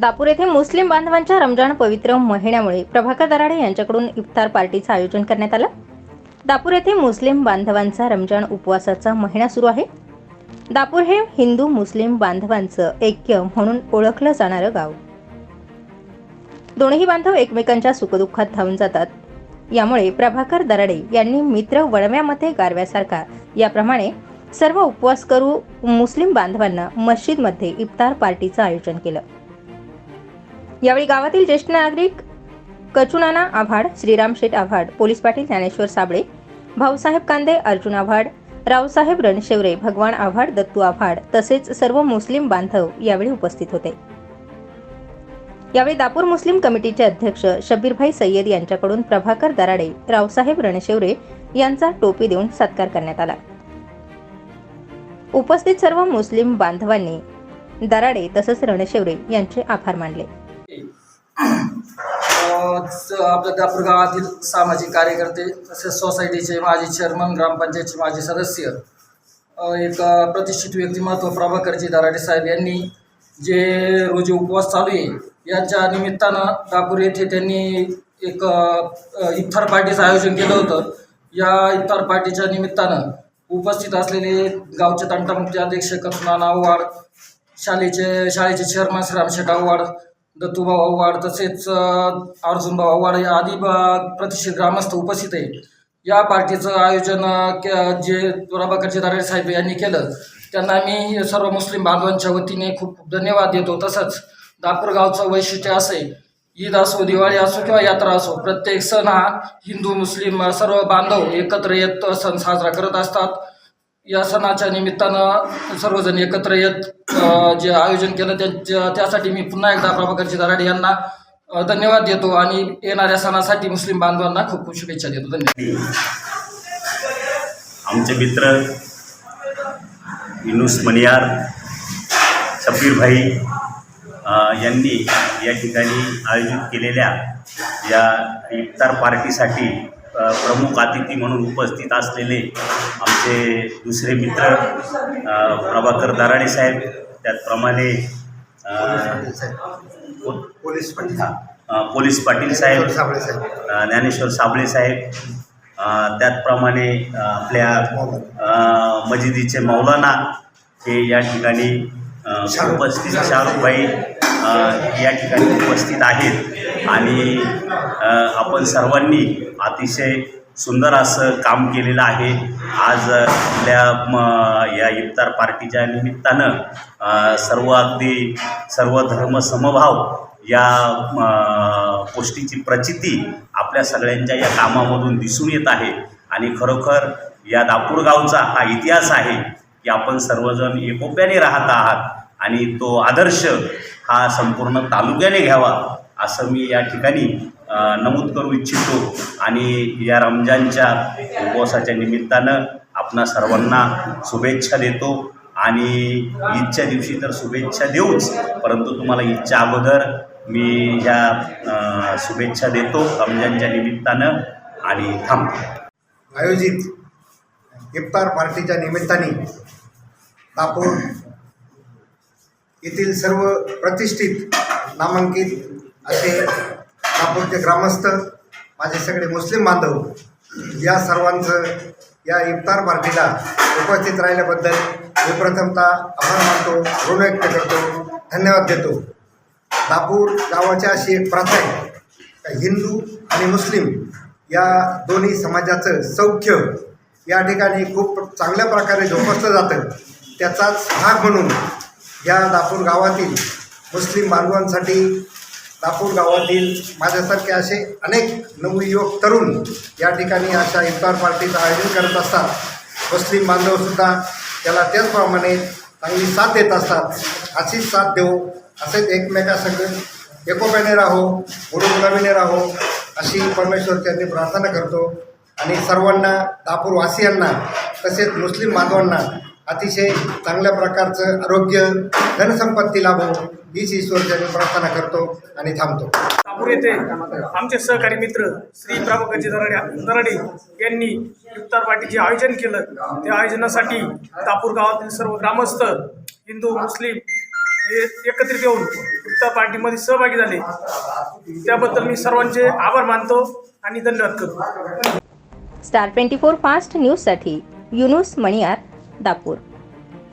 दापूर येथे मुस्लिम बांधवांच्या रमजान पवित्र महिन्यामुळे प्रभाकर दराडे यांच्याकडून इफ्तार पार्टीचं आयोजन करण्यात आलं. दापूर येथे मुस्लिम बांधवांचा रमजान उपवासाचा महिना सुरू आहे. दापूर हे हिंदू मुस्लिम बांधवांचं ऐक्य म्हणून ओळखलं जाणारं गाव. दोन्ही बांधव एकमेकांच्या सुखदुःखात धावून जातात. यामुळे प्रभाकर दराडे यांनी मित्र वळव्यामध्ये गारव्यासारखा याप्रमाणे सर्व उपवास करू मुस्लिम बांधवांना मस्जिदमध्ये इफ्तार पार्टीचं आयोजन केलं. यावेळी गावातील ज्येष्ठ नागरिक कचुनाना आव्हाड श्रीराम शेठ आव्हाड पोलीस पाटील ज्ञानेश्वर साबळे भाऊसाहेब कांदे अर्जुन आव्हाड रावसाहेब रणशेवरे भगवान आव्हाड दत्तू आव्हाड तसेच सर्व मुस्लिम बांधव यावेळी उपस्थित होते. यावेळी दापूर मुस्लिम कमिटीचे अध्यक्ष शब्बीरभाई सय्यद यांच्याकडून प्रभाकर दराडे रावसाहेब रणशेवरे यांचा टोपी देऊन सत्कार करण्यात आला. उपस्थित सर्व मुस्लिम बांधवांनी दराडे तसंच रणशेवरे यांचे आभार मानले. आपल्या दापूर गावातील सामाजिक कार्यकर्ते तसेच सोसायटीचे माजी चेअरमन ग्रामपंचायतचे माजी सदस्य एक प्रतिष्ठित व्यक्तिमत्व प्रभाकरजी दराडे साहेब यांनी जे रोजी उपवास चालू आहे यांच्या निमित्तानं दापूर येथे त्यांनी एक इफ्तार पार्टीचं आयोजन केलं होतं. या इफ्तार पार्टीच्या निमित्तानं उपस्थित असलेले गावचे तंटामुक्ती अध्यक्ष कथुना आव्हाड शाळेचे शाळेचे चेअरमन श्रामशेठ आव्हाड दत्तूभाऊ आव्हाड तसेच अर्जुनभाऊ आव्हाड या आदी प्रतिष्ठित ग्रामस्थ उपस्थित आहे या पार्टीचं आयोजन के- जे प्रभाकरचे दारे साहेब यांनी केलं त्यांना मी सर्व मुस्लिम बांधवांच्या वतीने खूप खूप धन्यवाद देतो. तसंच दापूर गावचं वैशिष्ट्य असे ईद असो दिवाळी असो किंवा यात्रा असो प्रत्येक सण हा हिंदू मुस्लिम सर्व बांधव एकत्र येत सण साजरा करत असतात. या सणाच्या निमित्तानं सर्वजण एकत्र येत जे आयोजन केलं त्यांच्या त्यासाठी मी पुन्हा एकदा प्रभाकरजी दराडे यांना धन्यवाद देतो आणि येणाऱ्या सणासाठी मुस्लिम बांधवांना खूप खूप शुभेच्छा देतो. धन्यवाद. आमचे मित्र युनुस मनियार शब्बीरभाई भाई यांनी या ठिकाणी आयोजित केलेल्या या इफ्तार पार्टीसाठी प्रमुख अतिथी म्हणून उपस्थित असलेले आमचे दुसरे मित्र प्रभाकर दराडे साहेब त्याचप्रमाणे? Police Patil police Patil saheb Dnyaneshwar Sable saheb. त्याचप्रमाणे आपल्या मजिदीचे मौलाना हे या ठिकाणी उपस्थित शाहरुखभाई या ठिकाणी उपस्थित आहेत. आणि आपण सर्वांनी अतिशय सुंदर असं काम केलेलं आहे. आज आपल्या म, या इफ्तार पार्टीच्या निमित्तानं सर्व अगदी सर्व धर्म समभाव या गोष्टीची प्रचिती आपल्या सगळ्यांच्या या कामामधून दिसून येत आहे. आणि खरोखर या दापूर गावचा हा इतिहास आहे की आपण सर्वजण एकोप्याने राहत आहात आणि तो आदर्श हा संपूर्ण तालुक्याने घ्यावा. असं मी या ठिकाणी नमूद करू इच्छितो. आणि या रमजानच्या उपवासाच्या निमित्तानं आपणा सर्वांना शुभेच्छा देतो. आणि ईदच्या दिवशी तर शुभेच्छा देऊच परंतु तुम्हाला ईदच्या अगोदर मी या शुभेच्छा देतो रमजानच्या निमित्तानं आणि थांबतो. आयोजित इफ्तार पार्टीच्या निमित्ताने दापूर येथील सर्व प्रतिष्ठित नामांकित असे दापूरचे ग्रामस्थ माझे सगळे मुस्लिम बांधव या सर्वांचं या इफ्तार पार्टीला उपस्थित राहिल्याबद्दल मी प्रथमतः आभार मानतो ऋण व्यक्त करतो धन्यवाद देतो. दापूर गावाची अशी एक प्रथा आहे हिंदू आणि मुस्लिम या दोन्ही समाजाचं सौख्य या ठिकाणी खूप चांगल्या प्रकारे जोपासलं जातं. त्याचाच भाग म्हणून या दापूर गावातील मुस्लिम बांधवांसाठी दापूर गावातील माझ्यासारखे असे अनेक नवयुवक तरुण या ठिकाणी अशा इफ्तार पार्टीचं आयोजन करत असतात. मुस्लिम बांधवसुद्धा त्याला त्याचप्रमाणे चांगली साथ देत असतात. अशीच साथ देऊ असेच एकमेकासंग एकोप्याने राहो गुरुगुलामीने राहो अशी परमेश्वर त्यांनी प्रार्थना करतो. आणि सर्वांना दापूरवासियांना तसेच मुस्लिम बांधवांना अतिशय चांगल्या प्रकारचं आरोग्य धनसंपत्ती लाभो. हीच ईश्वरच्या प्रार्थना करतो आणि थांबतो. नागपूर येथे आमचे सहकारी मित्र श्री प्रभाकरजी दराडे दराडे यांनी इफ्तार पार्टीचे आयोजन केलं त्या आयोजनासाठी दापूर गावातील सर्व ग्रामस्थ हिंदू मुस्लिम हे एकत्रित येऊन इफ्तार पार्टीमध्ये सहभागी झाले. त्याबद्दल मी सर्वांचे आभार मानतो आणि धन्यवाद करतो. स्टार ट्वेंटी फोर फास्ट न्यूजसाठी युनुस मणियार दापूर.